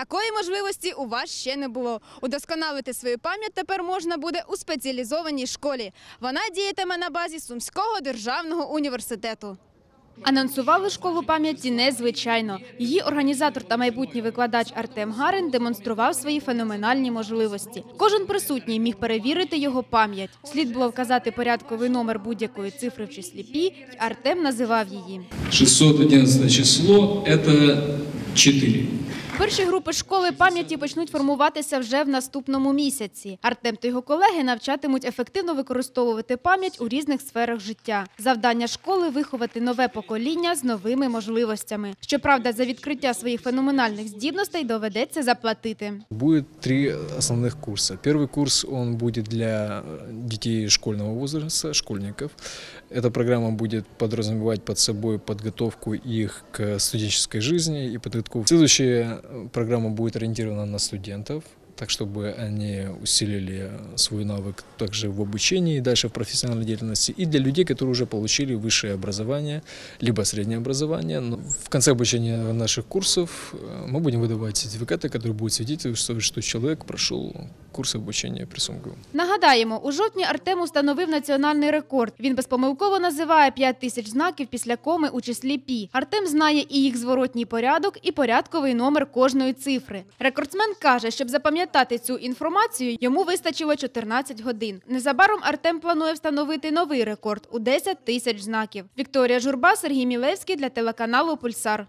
Такої можливості у вас ще не було. Удосконалити свою пам'ять тепер можна буде у спеціалізованій школі. Вона діятиме на базі Сумського державного університету. Анонсували школу пам'яті незвичайно. Її організатор та майбутній викладач Артем Гарин демонстрував свої феноменальні можливості. Кожен присутній міг перевірити його пам'ять. Слід було вказати порядковий номер будь-якої цифри в числі пі, Артем називав її. 611 число – это 4. Перші групи школи пам'яті почнуть формуватися вже в наступному місяці. Артем та його колеги навчатимуть ефективно використовувати пам'ять у різних сферах життя. Завдання школи виховати нове покоління з новими можливостями. Щоправда, за відкриття своїх феноменальних здібностей доведеться заплатити. Будет три основных курса. Первый курс, он будет для детей школьного возраста, школьников. Эта программа будет подразумевать под собой подготовку их к студенческой жизни и подготовку. Следующая программа будет ориентирована на студентов, так чтобы они усилили свой навык также в обучении и дальше в профессиональной деятельности. И для людей, которые уже получили высшее образование, либо среднее образование. Но в конце обучения наших курсов э, мы будем выдавать сертификаты, которые будут свидетельствовать, что человек прошел курс обучения при СумГУ. Нагадаємо, у жовтні Артем установив національний рекорд. Він безпомилково називає 5 тисяч знаків після коми у числі пі. Артем знає і їх зворотній порядок, і порядковий номер кожної цифри. Рекордсмен каже, щоб запам'ятати цю інформацію, йому вистачило 14 годин. Незабаром Артем планує встановити новий рекорд у 10 тисяч знаків. Вікторія Журба, Сергій Мілевський для телеканалу Пульсар.